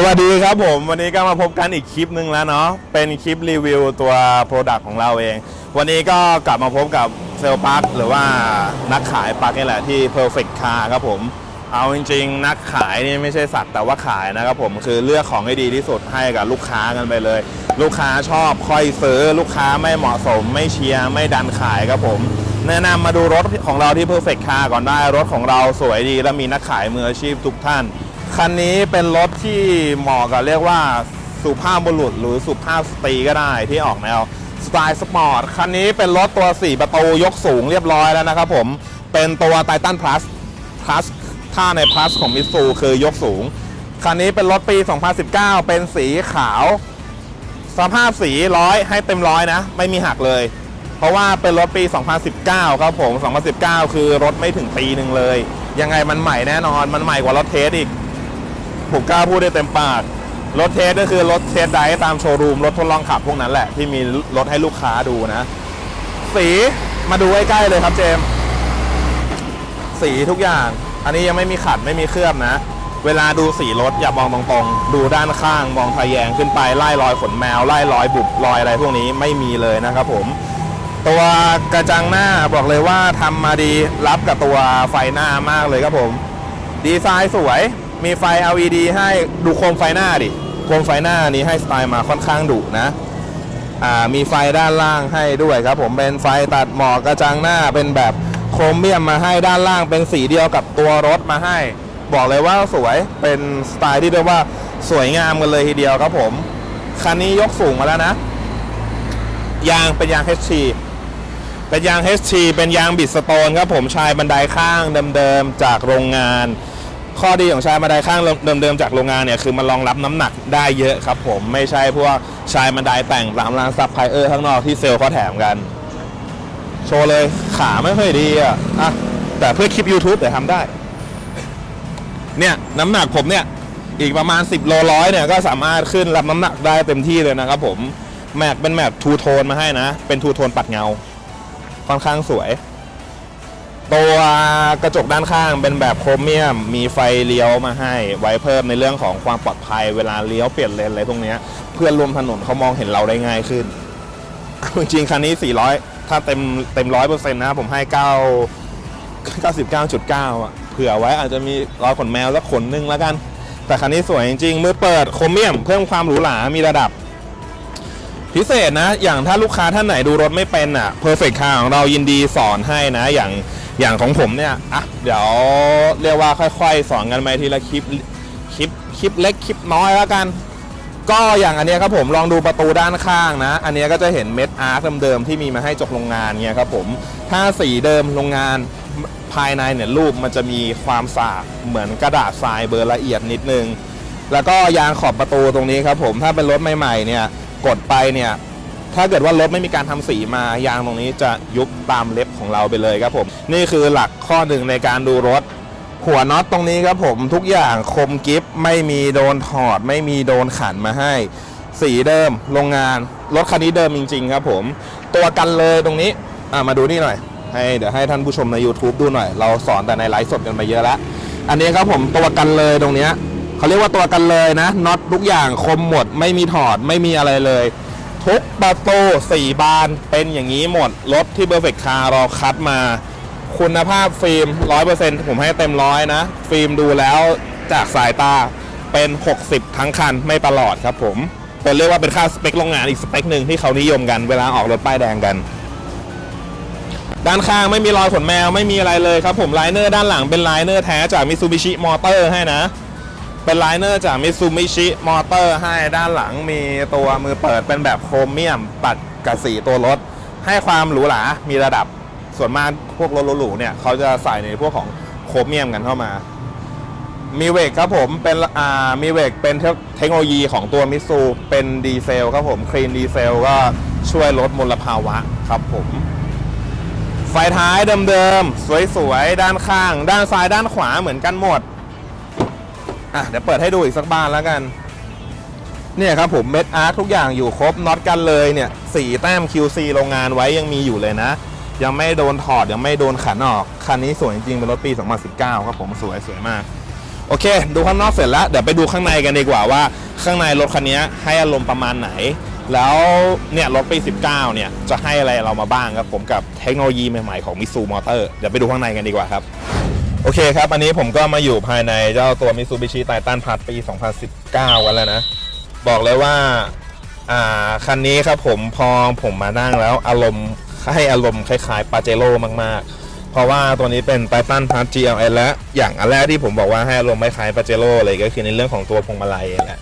สวัสดีครับผมวันนี้ก็มาพบกันอีกคลิปหนึ่งแล้วเนาะเป็นคลิปรีวิวตัว Product ของเราเอง วันนี้ก็กลับมาพบกับเซลล์ปาร์คหรือว่านักขายปาร์คนี่แหละที่ Perfect Car ครับผม เอาจริงๆ นักขายนี่ไม่ใช่สัตว์แต่ว่าขายนะครับผมคือเลือกของให้ดีที่สุดให้กับลูกค้ากันไปเลย ลูกค้าชอบค่อยซื้อลูกค้าไม่เหมาะสม ไม่เชียร์ไม่ดันขายครับผม แนะนำมาดูรถของเราที่ Perfect Car ก่อนได้รถของเราสวยดีและมีนักขายมืออาชีพทุกท่าน คันนี้เป็นรถที่เหมาะกับเรียกว่าสุภาพบุรุษหรือสุภาพสตรีก็ได้ที่ออกแนวสไตล์สปอร์ตคันนี้เป็นรถตัว 4 ประตูยกสูงเรียบร้อยแล้วนะครับผมเป็นตัว Titan Plus Plus ถ้าใน Plus ของมิสูคือยกสูง คันนี้เป็นรถปี 2019 เป็นสีขาว สภาพสีร้อยให้เต็มร้อยนะ ไม่มีหักเลย เพราะว่าเป็นรถปี 2019 ครับผม 2019 คือรถไม่ถึงปีหนึ่งเลย ยังไงมันใหม่แน่นอนมันใหม่กว่ารถเทสอีก ผมกล้าพูดได้เต็มปาก รถเทสก็คือรถเทสไดตามโชว์รูม รถทดลองขับพวกนั้นแหละ ที่มีรถให้ลูกค้าดูนะ สีมาดูใกล้ๆเลยครับเจมส์สีทุกอย่าง อันนี้ยังไม่มีขัดไม่มีเคลือบนะ เวลาดูสีรถอย่ามองตรงๆ ดูด้านข้างมองทะแยงขึ้นไปไล่รอยขนแมวไล่รอยบุบรอยอะไรพวกนี้ไม่มีเลยนะครับผมตัวกระจังหน้าบอกเลยว่าทำมาดีรับกับตัวไฟหน้ามากเลยครับผม ดีไซน์สวย มีไฟ LED ให้ดูโคมไฟหน้าดิ โคมไฟหน้านี้ให้สไตล์มาค่อนข้างดุนะ อ่า มีไฟด้านล่างให้ด้วยครับผม เป็นไฟตัดหมอกกระจังหน้า เป็นแบบโครเมียมมาให้ด้านล่างเป็นสีเดียวกับตัวรถมาให้ บอกเลยว่าสวย เป็นสไตล์ที่เรียกว่าสวยงามกันเลยทีเดียวครับผม คันนี้ยกสูงมาแล้วนะ ยางเป็นยาง HT เป็นยาง HT เป็นยางบิดสโตนครับผมชายบันไดข้างเดิมๆจากโรงงาน ข้อดีของชายบันไดข้างเดิมๆจากโรงงานเนี่ยคือมันรองรับน้ำหนักได้เยอะครับผมไม่ใช่พวกชายบันไดแต่งตามร้านซับไพเออร์ข้างนอกที่เซลล์เขาแถมกัน โชว์เลยขาไม่ค่อยดีอะอะแต่เพื่อคลิป YouTube เดี๋ยวทำได้ เนี่ยน้ำหนักผมเนี่ย อีกประมาณ 10 โลร้อยเนี่ย ก็สามารถขึ้นรับน้ำหนักได้เต็มที่เลยนะครับผม แม็กเป็นแม็กทูโทนมาให้นะ เป็นทูโทนปัดเงา ค่อนข้างสวย ตัวกระจกด้านข้างเป็นแบบโครเมียม มีไฟเลี้ยวมาให้ ไว้เพิ่มในเรื่องของความปลอดภัยเวลาเลี้ยวเปลี่ยนเลนอะไรพวกนี้เพื่อนร่วมถนนเขามองเห็นเราได้ง่ายขึ้น จริงๆคันนี้ 400 ถ้าเต็มเต็มร้อยเปอร์เซ็นต์นะ ผมให้9 99.9อะเผื่อไว้อาจจะมีรอยขนแมวสักขนนึงแล้วกัน แต่คันนี้สวยจริงๆมือเปิดโครเมียม เพิ่มความหรูหรามีระดับพิเศษนะ อย่างถ้าลูกค้าท่านไหนดูรถไม่เป็นอะ Perfect Car ของเรายินดีสอนให้นะ อย่าง อย่างของผมเนี่ยอะเดี๋ยวเรียกว่าค่อย ๆ สอนกันไปทีละคลิปคลิปคลิปเล็กคลิปน้อยแล้วกัน ก็อย่างอันนี้ครับผมลองดูประตูด้านข้างนะ อันนี้ก็จะเห็นเม็ดอาร์คเดิมๆที่มีมาให้จกโรงงานเนี่ยครับผมถ้าสีเดิมโรงงานภายในเนี่ยรูปมันจะมีความสากเหมือนกระดาษทรายเบอร์ละเอียดนิดนึง แล้วก็ยางขอบประตูตรงนี้ครับผมถ้าเป็นรถใหม่ๆเนี่ยกดไปเนี่ย ถ้าเกิดว่ารถไม่มีการทำสีมายางตรงนี้จะยุบตามเล็บของเราไปเลยครับผม นี่คือหลักข้อหนึ่งในการดูรถ หัวน็อตตรงนี้ครับผมทุกอย่างคมกิฟไม่มีโดนถอด ไม่มีโดนขันมาให้ สีเดิมโรงงานรถคันนี้เดิมจริง ๆ ครับผม ตัวกันเลยตรงนี้มาดูนี่หน่อย ให้เดี๋ยวให้ท่านผู้ชมใน YouTube ดูหน่อย เราสอนแต่ในไลฟ์สดกันมาเยอะแล้วอันนี้ครับผมตัวกันเลยตรงเนี้ยเขาเรียกว่าตัวกันเลยนะน็อตทุกอย่างคมหมด ไม่มีถอดไม่มีอะไรเลย ทุกประตูสี่บานเป็นอย่างนี้หมด รถที่ Perfect Car เราคัดมา คุณภาพฟิล์ม 100%ผมให้เต็มร้อยนะ ฟิล์มดูแล้วจากสายตาเป็น 60 ทั้งคันไม่ตลอดครับผมเป็นเรียกว่าเป็นค่าสเปคโรงงานอีกสเปคหนึ่งที่เขานิยมกันเวลาออกรถป้ายแดงกัน ด้านข้างไม่มีรอยขนแมวไม่มีอะไรเลยครับผมไลเนอร์ด้านหลังเป็นไลเนอร์แท้จากมิซูบิชิมอเตอร์ให้นะ เป็นไลเนอร์จากมิซูบิชิมอเตอร์ให้ด้านหลังมีตัวมือเปิดเป็นแบบโครเมียมปัดกับสีตัวรถ ให้ความหรูหรา มีระดับส่วนมากพวกรถหรูๆเนี่ยเขาจะใส่ในพวกของโครเมียมกันเข้ามา มีเวกครับผมเป็นอ่ามีเวกเป็นเทคเทคโนโลยีของตัวมิซูเป็นดีเซลครับผมคลีนดีเซลก็ช่วยลดมลภาวะครับผมไฟท้ายเดิมๆ สวยๆ ด้านข้าง ด้านซ้ายด้านขวาเหมือนกันหมด อะเดี๋ยวเปิดให้ดูอีกสักบานแล้วกัน เนี่ยครับผมเม็ดอาร์ทุกอย่างอยู่ครบน็อตกันเลยเนี่ยสีแต้ม QC โรงงานไว้ยังมีอยู่เลยนะ ยังไม่โดนถอดยังไม่โดนขันออก คันนี้สวยจริงๆเป็นรถปี 2019 ครับผมสวยสวยมาก โอเค ดูข้างนอกเสร็จแล้ว เดี๋ยวไปดูข้างในกันดีกว่าว่า ข้างในรถคันนี้ให้อารมณ์ประมาณไหน แล้วเนี่ยรถปี 19 เนี่ยจะให้อะไรเรามาบ้างครับผมกับเทคโนโลยีใหม่ๆของมิซูมอเตอร์เดี๋ยวไปดูข้างในกันดีกว่าครับ โอเคครับ อันนี้ผมก็มาอยู่ภายในเจ้าตัว Mitsubishi Titan Plus ปี 2019 กันแล้วนะ บอกเลยว่า อ่า คันนี้ครับผมพอผมมานั่งแล้วอารมณ์ให้อารมณ์คล้ายๆปาเจโร่มากๆ เพราะว่าตัวนี้เป็น Titan Plus GLS และอย่างอันแรกที่ผมบอกว่าให้อารมณ์ไม่คล้ายปาเจโร่เลยก็คือในเรื่องของตัวพวงมาลัยแหละ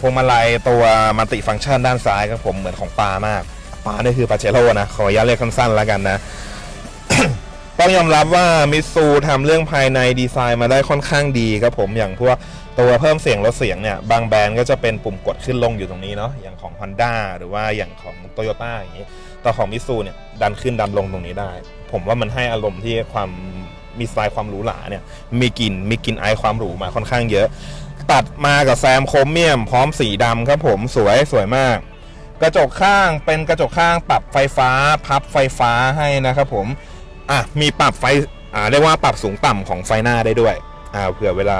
พวงมาลัยตัวมัลติฟังก์ชันด้านซ้ายครับผมเหมือนของปามากปานี่คือปาเจโร่นะขออนุญาตเรียกสั้นๆแล้วกันนะ ต้องยอมรับว่ามิซูทำเรื่องภายในดีไซน์มาได้ค่อนข้างดีครับผมอย่างพวกตัวเพิ่มเสียงลดเสียงเนี่ยบางแบรนด์ก็จะเป็นปุ่มกดขึ้นลงอยู่ตรงนี้เนาะอย่างของ Honda หรือว่าอย่างของ Toyota อย่างนี้แต่ของมิซูเนี่ยดันขึ้นดันลงตรงนี้ได้ ผมว่ามันให้อารมณ์ที่ความมีสไตล์ความหรูหราเนี่ยมีกลิ่นมีกลิ่นไอความหรูมาค่อนข้างเยอะ ตัดมากับแซมโครเมียม พร้อมสีดำครับผมสวยสวยมาก กระจกข้างเป็นกระจกข้างปรับไฟฟ้า พับไฟฟ้าให้นะครับผม อะมีปรับไฟอ่าเรียกว่าปรับสูงต่ำของไฟหน้าได้ด้วยอ่าเผื่อเวลา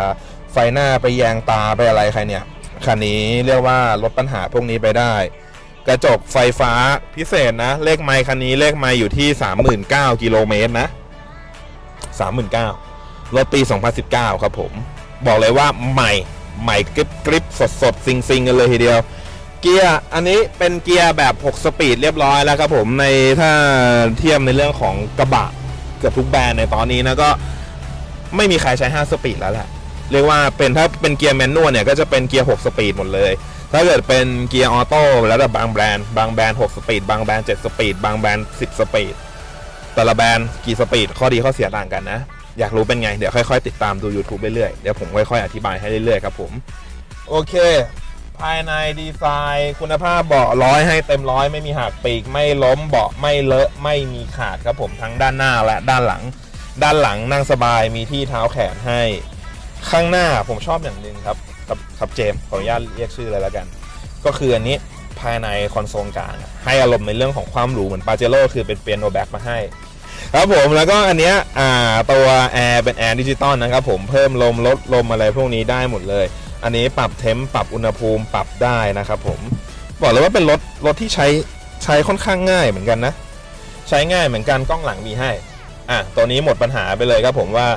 ไฟหน้าไปแยงตาไปอะไรใครเนี่ยคันนี้เรียกว่าลดปัญหาพวกนี้ไปได้ กระจกไฟฟ้าพิเศษนะ เลขไมค์คันนี้เลขไมค์อยู่ที่ 39,000กิโลเมตรนะ39,000รถปี 2019 ครับผม บอกเลยว่าใหม่ใหม่กริบกริบสดสดซิงซิงกันเลยทีเดียว เกียร์อันนี้เป็นเกียร์แบบ 6 สปีดเรียบร้อยแล้วครับผมในถ้าเทียบในเรื่องของกระบะ เกือบทุกแบรนด์ในตอนนี้นะก็ไม่มีใครใช้ 5 สปีดแล้วแหละเรียกว่าเป็นถ้าเป็นเกียร์แมนนวลเนี่ยก็จะเป็นเกียร์ 6 สปีดหมดเลย ถ้าเกิดเป็นเกียร์ออโต้แล้วแต่บางแบรนด์บางแบรนด์ 6 สปีด บางแบรนด์ 7 สปีด บางแบรนด์ 10 สปีด แต่ละแบรนด์กี่สปีดข้อดีข้อเสียต่างกันนะ อยากรู้เป็นไง เดี๋ยวค่อยๆ ติดตามดู YouTube เรื่อยๆ เดี๋ยวผมค่อยๆ อธิบายให้เรื่อยๆ ครับผม โอเค ภายในดีไซน์ คุณภาพเบาะร้อยให้เต็มร้อยไม่มีหักปีก ไม่ล้มเบาะไม่เลอะไม่มีขาดครับผมทั้งด้านหน้าและด้านหลัง ด้านหลังนั่งสบายมีที่เท้าแขนให้ ข้างหน้าผมชอบอย่างหนึ่งครับครับครับเจมขออนุญาตเรียกชื่อเลยแล้วกัน ก็คืออันนี้ภายในคอนโซลกลางให้อารมณ์ในเรื่องของความหรูเหมือนปาเจโร่คือเป็นเปียโนแบ็กมาให้ครับผมแล้วก็อันเนี้ยตัวแอร์เป็นแอร์ดิจิตอลนะครับผมเพิ่มลมลดลมอะไรพวกนี้ได้หมดเลย อันนี้ปรับเทมปรับอุณหภูมิปรับได้นะครับผมบอกเลยว่าเป็นรถรถที่ใช้ใช้ค่อนข้างง่ายเหมือนกันนะ ใช้ง่ายเหมือนกันกล้องหลังมีให้อะตัวนี้หมดปัญหาไปเลยครับผมว่า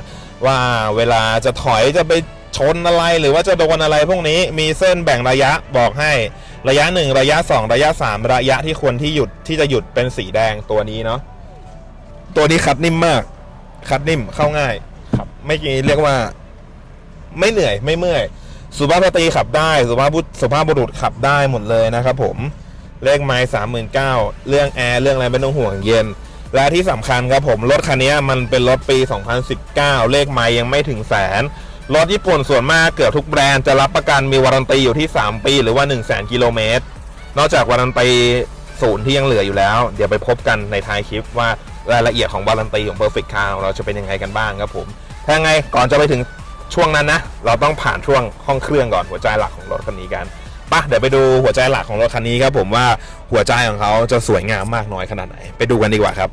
ว่าเวลาจะถอยจะไปชนอะไรหรือว่าจะโดนอะไรพวกนี้มีเส้นแบ่งระยะบอกให้ระยะ 1 ระยะ 2 ระยะ 3 ระยะที่ควรที่หยุดที่จะหยุดเป็นสีแดงตัวนี้เนาะตัวนี้คัดนิ่มมาก คัดนิ่มเข้าง่าย ครับไม่กี่เรียกว่า ไม่เหนื่อยไม่เมื่อย สุภาพสตรีขับได้สุภาพบุสุภาพบุรุษขับได้หมดเลยนะครับผมเลขไม้สามหมื่นเก้าเรื่องแอร์เรื่องอะไรไม่ต้องห่วงเย็น และที่สำคัญครับผมรถคันนี้มันเป็นรถปี 2019 เลขไม้ยังไม่ถึงแสนรถญี่ปุ่นส่วนมากเกือบทุกแบรนด์จะรับประกันมีวารันตีอยู่ที่ 3 ปีหรือว่า 1 0 0 0 0แกิโลเมตรนอกจากวารันตีศูนย์ที่ยังเหลืออยู่แล้ว เดี๋ยวไปพบกันในท้ายคลิปว่ารายละเอียดของวารันตีของ Perfect Car ของเราจะเป็นยังไงกันบ้างครับผมถ้าไงก่อนจะไปถึง ช่วงนั้นนะ เราต้องผ่านช่วงห้องเครื่องก่อนหัวใจหลักของรถคันนี้กันปะเดี๋ยวไปดูหัวใจหลักของรถคันนี้ครับผมว่าหัวใจของเขาจะสวยงามมากน้อยขนาดไหน ไปดูกันดีกว่าครับ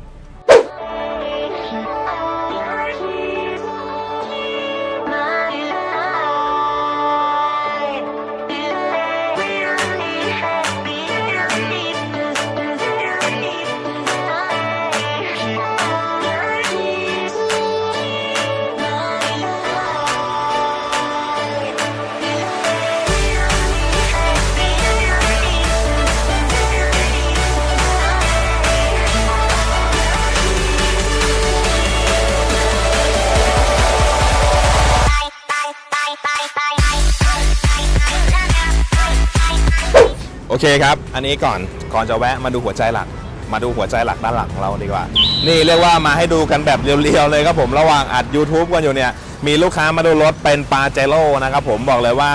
โอเคครับ อันนี้ก่อน ก่อนจะแวะมาดูหัวใจหลัก มาดูหัวใจหลักด้านหลังของเราดีกว่า นี่เรียกว่ามาให้ดูกันแบบเรียวๆเลยครับผมระหว่างอัด YouTube กันอยู่เนี่ย มีลูกค้ามาดูรถเป็นปาเจโร่นะครับผมบอกเลยว่า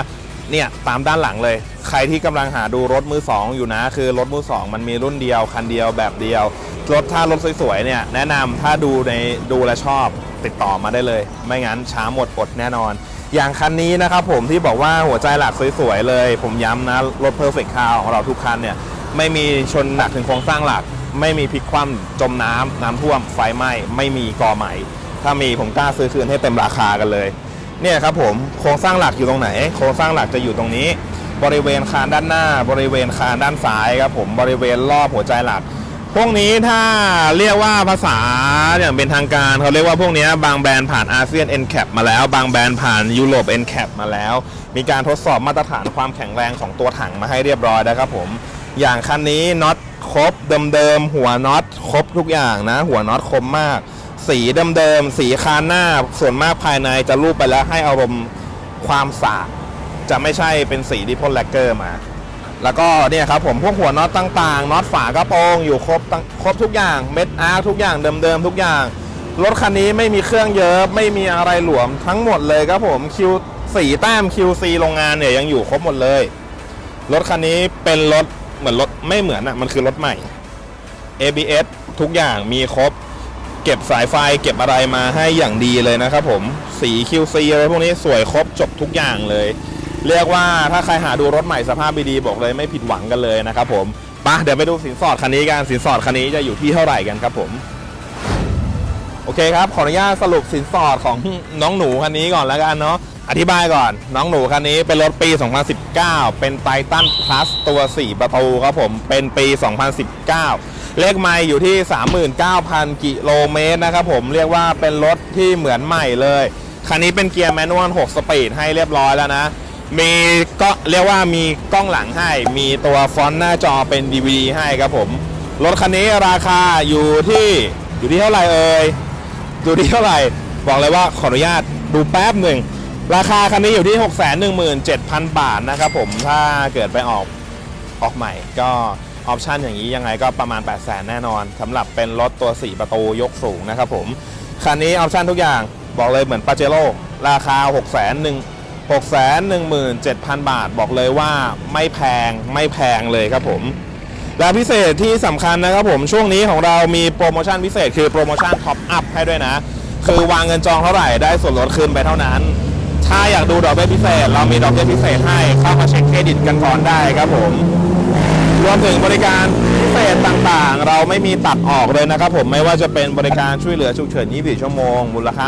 เนี่ยตามด้านหลังเลย ใครที่กำลังหาดูรถมือสองอยู่นะ คือรถมือสองมันมีรุ่นเดียว คันเดียวแบบเดียว รถถ้ารถสวยๆเนี่ยแนะนำถ้าดูในดูและชอบติดต่อมาได้เลย ไม่งั้นช้าหมดอดแน่นอน อย่างคันนี้นะครับผมที่บอกว่าหัวใจหลักสวยๆเลย ผมย้ำนะ รถ Perfect Car ของเราทุกคันเนี่ย ไม่มีชนหนักถึงโครงสร้างหลัก ไม่มีพลิกคว่ำจมน้ำน้ำท่วมไฟไหม้ไม่มีกอใหม่ ถ้ามีผมกล้าซื้อคืนให้เต็มราคากันเลยเนี่ยครับผมโครงสร้างหลักอยู่ตรงไหน โครงสร้างหลักจะอยู่ตรงนี้ บริเวณคานด้านหน้า บริเวณคานด้านซ้ายครับผมบริเวณรอบหัวใจหลัก พวกนี้ถ้าเรียกว่าภาษาอย่างเป็นทางการเขาเรียกว่าพวกนี้บางแบรนด์ผ่านอาเซียน NCAP มาแล้ว บางแบรนด์ผ่านยุโรป NCAP มาแล้ว มีการทดสอบมาตรฐานความแข็งแรงของตัวถังมาให้เรียบร้อยนะครับผม อย่างคันนี้น็อตครบเดิมๆหัวน็อตครบทุกอย่างนะ หัวน็อตคมมาก สีเดิมๆสีคานหน้าส่วนมากภายในจะรูปไปแล้วให้อารมณ์ความสากจะไม่ใช่เป็นสีที่พ่นแลกเกอร์มา แล้วก็เนี่ยครับผมพวกหัวน็อตต่างๆน็อตฝากระโปรงอยู่ครบตั้งครบทุกอย่างเม็ดอาร์ทุกอย่างเดิมๆทุกอย่าง รถคันนี้ไม่มีเครื่องเยอะไม่มีอะไรหลวมทั้งหมดเลยครับผมคิวสีแต้ม QC โรงงานเนี่ยยังอยู่ครบหมดเลย รถคันนี้เป็นรถเหมือนรถไม่เหมือนอะมันคือรถใหม่ ABS ทุกอย่างมีครบ เก็บสายไฟเก็บอะไรมาให้อย่างดีเลยนะครับผมสี QC อะไรพวกนี้สวยครบจบทุกอย่างเลย เรียกว่าถ้าใครหาดูรถใหม่สภาพดีๆบอกเลยไม่ผิดหวังกันเลยนะครับผมปะเดี๋ยวไปดูสินสอดคันนี้กันสินสอดคันนี้จะอยู่ที่เท่าไหร่กันครับผม โอเคครับ ขออนุญาตสรุปสินสอดของน้องหนูคันนี้ก่อนแล้วกันเนาะอธิบายก่อน น้องหนูคันนี้เป็นรถปี 2019 เป็นไททันพลัสตัว 4 ประตูครับผมเป็นปี 2019 เลขไมล์อยู่ที่ 39,000 กิโลเมตรนะครับผมเรียกว่าเป็นรถที่เหมือนใหม่เลยคันนี้เป็นเกียร์แมนนวล 6 สปีดให้เรียบร้อยแล้วนะ มีก็เรียกว่ามีกล้องหลังให้ มีตัวฟอนต์หน้าจอเป็น DVD ให้ครับผม รถคันนี้ราคาอยู่ที่อยู่ที่เท่าไหร่เอ่ยดูที่เท่าไหร่ บอกเลยว่าขออนุญาตดูแป๊บหนึ่ง ราคาคันนี้อยู่ที่ 617,000 บาทนะครับผม ถ้าเกิดไปออกออกใหม่ก็ออปชันอย่างนี้ยังไงก็ประมาณ 800,000แน่นอนสำหรับเป็นรถตัว 4 ประตูยกสูงนะครับผม คันนี้ออปชันทุกอย่างบอกเลยเหมือนปาเจโร่ราคา 6 1 6 617,000 บาทบอกเลยว่าไม่แพงไม่แพงเลยครับผมและพิเศษที่สำคัญนะครับผมช่วงนี้ของเรามีโปรโมชั่นพิเศษคือโปรโมชั่นท็อปอัพให้ด้วยนะ คือวางเงินจองเท่าไหร่ได้ส่วนลดคืนไปเท่านั้น ถ้าอยากดูดอกเบี้ยพิเศษ เรามีดอกเบี้ยพิเศษให้เข้ามาเช็คเครดิตกันก่อนได้ครับผมรวมถึงบริการพิเศษต่างๆ เราไม่มีตัดออกเลยนะครับผมไม่ว่าจะเป็นบริการช่วยเหลือฉุกเฉิน 24 ชั่วโมง มูลค่า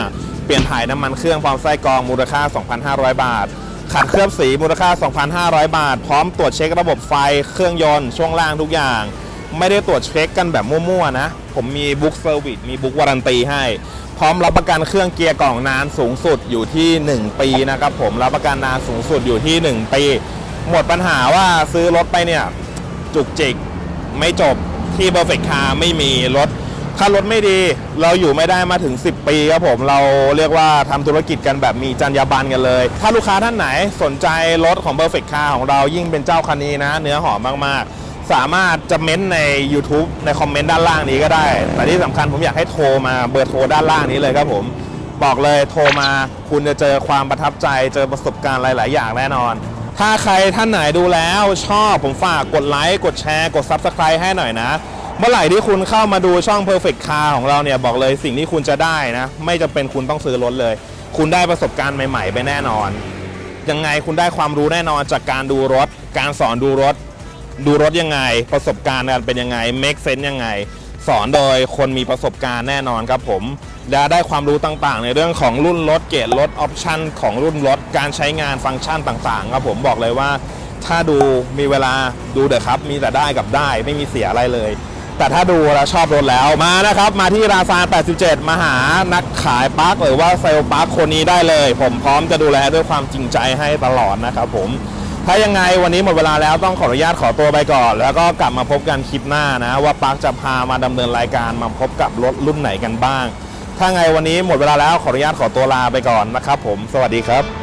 2,500 ปลี่ยนถ่ายน้ำมันเครื่องพร้อมไส้กรองมูลค่า 2,500 บาท ขัดเคลือบสีมูลค่า 2,500 บาท พร้อมตรวจเช็คระบบไฟเครื่องยนต์ช่วงล่างทุกอย่าง ไม่ได้ตรวจเช็คกันแบบมั่วๆนะ ผมมีบุ๊กเซอร์วิสมีบุ๊กวารันตีให้ พร้อมรับประกันเครื่องเกียร์กล่องนานสูงสุดอยู่ที่ 1 ปีนะครับผมรับประกันนานสูงสุดอยู่ที่ 1 ปี หมดปัญหาว่าซื้อรถไปเนี่ยจุกจิกไม่จบที่ Perfect Car ไม่มีรถ ถ้ารถไม่ดีเราอยู่ไม่ได้มาถึง 10 ปีครับผมเราเรียกว่าทำธุรกิจกันแบบมีจรรยาบรรณกันเลย ถ้าลูกค้าท่านไหนสนใจรถของ Perfect Car ของเรายิ่งเป็นเจ้าคันนี้นะ เนื้อหอมมากๆ สามารถจะเม้นต์ใน YouTube ในคอมเมนต์ด้านล่างนี้ก็ได้ แต่ที่สำคัญผมอยากให้โทรมาเบอร์โทรด้านล่างนี้เลยครับผมบอกเลยโทรมาคุณจะเจอความประทับใจเจอประสบการณ์หลาย ๆ อย่างแน่นอน ถ้าใครท่านไหนดูแล้วชอบผมฝากกดไลค์กดแชร์ กด Subscribe ให้หน่อยนะ เมื่อไหร่ที่คุณเข้ามาดูช่อง Perfect Car ของเราเนี่ยบอกเลยสิ่งที่คุณจะได้นะ ไม่จำเป็นคุณต้องซื้อรถเลย คุณได้ประสบการณ์ใหม่ๆ ไปแน่นอน ยังไงคุณได้ความรู้แน่นอนจากการดูรถ การสอนดูรถ ดูรถยังไง ประสบการณ์การเป็นยังไง make sense ยังไง สอนโดยคนมีประสบการณ์แน่นอนครับผมและได้ความรู้ต่างๆ ในเรื่องของรุ่นรถเกรดรถออปชันของรุ่นรถการใช้งานฟังก์ชันต่างๆครับผมบอกเลยว่า ถ้าดูมีเวลาดูเถอะครับ มีแต่ได้กับได้ไม่มีเสียอะไรเลย แต่ถ้าดูแล้วชอบรถแล้วมานะครับ มาที่ราซาน87 มาหานักขายปาร์คหรือว่าเซลล์ปาร์คคนนี้ได้เลย ผมพร้อมจะดูแลด้วยความจริงใจให้ตลอดนะครับผมถ้ายังไงวันนี้หมดเวลาแล้วต้องขออนุญาตขอตัวไปก่อน แล้วก็กลับมาพบกันคลิปหน้านะ ว่าปาร์คจะพามาดำเนินรายการมาพบกับรถรุ่นไหนกันบ้าง ถ้าไงวันนี้หมดเวลาแล้วขออนุญาตขอตัวลาไปก่อนนะครับผม สวัสดีครับ